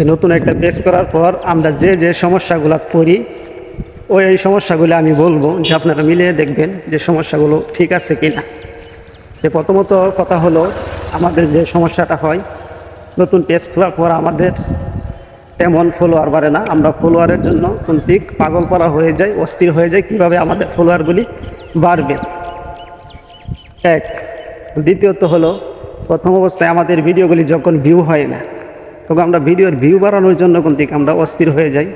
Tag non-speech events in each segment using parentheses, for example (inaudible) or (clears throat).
নতুন একটা পেজ করার পর আমরা যে যে সমস্যাগুলো পড়ি ওই এই সমস্যাগুলো আমি বলব। যে আপনারা মিলিয়ে দেখবেন যে সমস্যাগুলো ঠিক আছে কি না যে প্রথমত কথা হলো, আমাদের যে সমস্যাটা হয়, নতুন পেজ খোলার পর আমাদের তেমন ফলোয়ার বাড়ে না। আমরা ফলোয়ারের জন্য কুন্তিক পাগল করা হয়ে যায় অস্থির হয়ে যায় কীভাবে আমাদের ফলোয়ারগুলি বাড়বে? এক। দ্বিতীয়ত হলো, প্রথম অবস্থায় আমাদের ভিডিওগুলি যখন ভিউ হয় না তখন আমরা ভিডিওর ভিউ বাড়ানোর জন্য কুন্তিক আমরা অস্থির হয়ে যাই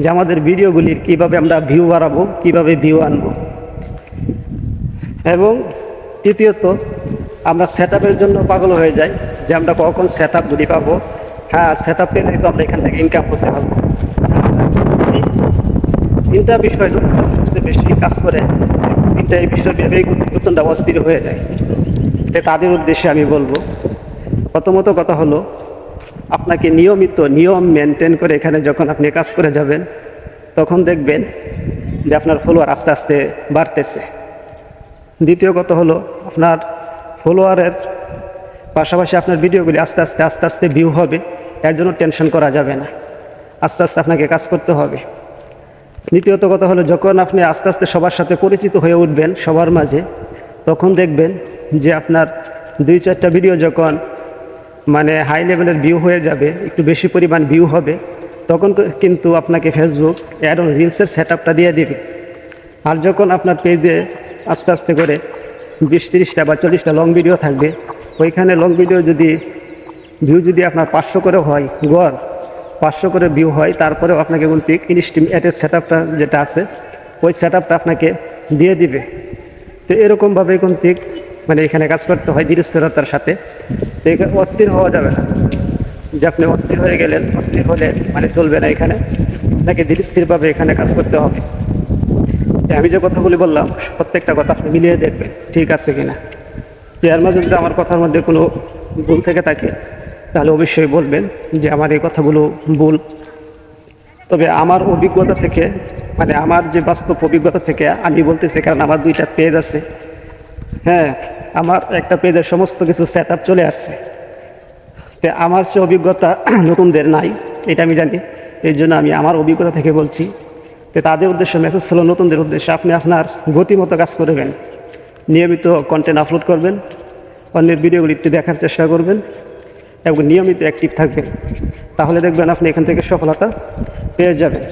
যে আমাদের ভিডিওগুলির কীভাবে আমরা ভিউ বাড়াবো, কীভাবে ভিউ আনব। এবং তৃতীয়ত, আমরা সেট জন্য পাগল হয়ে যাই যে আমরা কখন সেট আপগুলি পাবো। হ্যাঁ সেট আপ পেলে তো আমরা এখান থেকে ইনকাম করতে পারব। তিনটা বিষয় সবচেয়ে বেশি কাজ করে তিনটা এই বিষয় ভেবেই নতুনটা অস্থির হয়ে যায়। তাই তাদের উদ্দেশ্যে আমি বলব। প্রথমত কথা হলো আপনাকে নিয়মিত নিয়ম মেনটেন করে এখানে যখন আপনি কাজ করে যাবেন, তখন দেখবেন যে আপনার ফলোয়ার আস্তে আস্তে বাড়তেছে। দ্বিতীয় কথা হলো, আপনার ফলোয়ারের পাশাপাশি আপনার ভিডিওগুলি আস্তে আস্তে আস্তে আস্তে ভিউ হবে, এর জন্য টেনশন করা যাবে না। আস্তে আস্তে আপনাকে কাজ করতে হবে। দ্বিতীয়ত কথা হলো, যখন আপনি আস্তে আস্তে সবার সাথে পরিচিত হয়ে উঠবেন সবার মাঝে, তখন দেখবেন যে আপনার দুই চারটা ভিডিও যখন মানে হাই লেভেলের ভিউ হয়ে যাবে, একটু বেশি পরিমাণ ভিউ হবে, তখন কিন্তু আপনাকে ফেসবুক অ্যাড অন রিলসের সেট আপটা দিয়ে দেবে। আর যখন আপনার পেজে আস্তে আস্তে করে বিশ তিরিশটা বা চল্লিশটা লং ভিডিও থাকবে, ওইখানে লং ভিডিও যদি ভিউ যদি আপনার পাঁচশো করে হয়, গড়, পাঁচশো করে ভিউ হয়, তারপরেও আপনাকে কিন্তু ইনস্টিম অ্যাডের সেট আপটা যেটা আছে, ওই সেট আপটা আপনাকে দিয়ে দিবে। তো এরকমভাবে কিন্তু মানে এখানে কাজ করতে হয় ধীরস্থিরতার সাথে। এখানে অস্থির হওয়া যাবে না। যে আপনি অস্থির হয়ে গেলেন, অস্থির হলে মানে চলবে না এখানে। আপনাকে ধীরস্থিরভাবে এখানে কাজ করতে হবে। যে আমি যে কথাগুলি বললাম, প্রত্যেকটা কথা আপনি মিলিয়ে দেখবেন, ঠিক আছে কিনা। যে এর মাঝে যদি আমার কথার মধ্যে কোনো ভুল থেকে থাকে, তাহলে অবশ্যই বলবেন যে আমার এই কথাগুলো ভুল। তবে আমার অভিজ্ঞতা থেকে মানে আমার যে বাস্তব অভিজ্ঞতা থেকে আমি বলতেছি, কারণ আমার দুইটা পেজ আছে। হ্যাঁ আমার একটা পেজের সমস্ত কিছু সেট চলে আসছে। তো আমার যে অভিজ্ঞতা (clears throat) নতুনদের নাই, এটা আমি জানি। এই জন্য আমি আমার অভিজ্ঞতা থেকে বলছি। তো তাদের উদ্দেশ্যে মেসেজ ছিল, নতুনদের উদ্দেশ্যে আপনি আপনার গতিমতো কাজ করবেন। নিয়মিত কন্টেন্ট আপলোড করবেন, অন্যের ভিডিওগুলি একটু দেখার চেষ্টা করবেন, এবং নিয়মিত অ্যাক্টিভ থাকবেন। তাহলে দেখবেন আপনি এখান থেকে সফলতা পেয়ে যাবেন।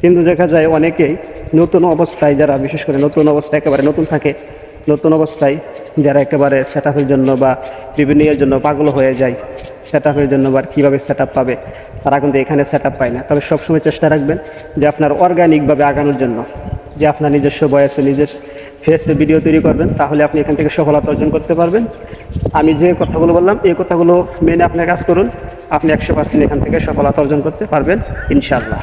কিন্তু দেখা যায় অনেকেই নতুন অবস্থায়, যারা বিশেষ করে নতুন অবস্থায় একেবারে নতুন থাকে নতুন অবস্থায় যারা একেবারে সেট জন্য বা বিভিন্ন ইয়ের জন্য পাগল হয়ে যায় সেট জন্য বা কীভাবে সেট পাবে, তারা কিন্তু এখানে সেট পায় না। তবে সবসময় চেষ্টা রাখবেন যে আপনার অর্গানিকভাবে আগানোর জন্য, যে আপনার নিজস্ব বয়সে, নিজের ফেসে ভিডিও তৈরি করবেন, তাহলে আপনি এখান থেকে সফলতা অর্জন করতে পারবেন। আমি যে কথাগুলো বললাম, এই কথাগুলো মেনে আপনি কাজ করুন, আপনি একশো পার্সেন্ট এখান থেকে সফলতা অর্জন করতে পারবেন, ইনশাআল্লাহ।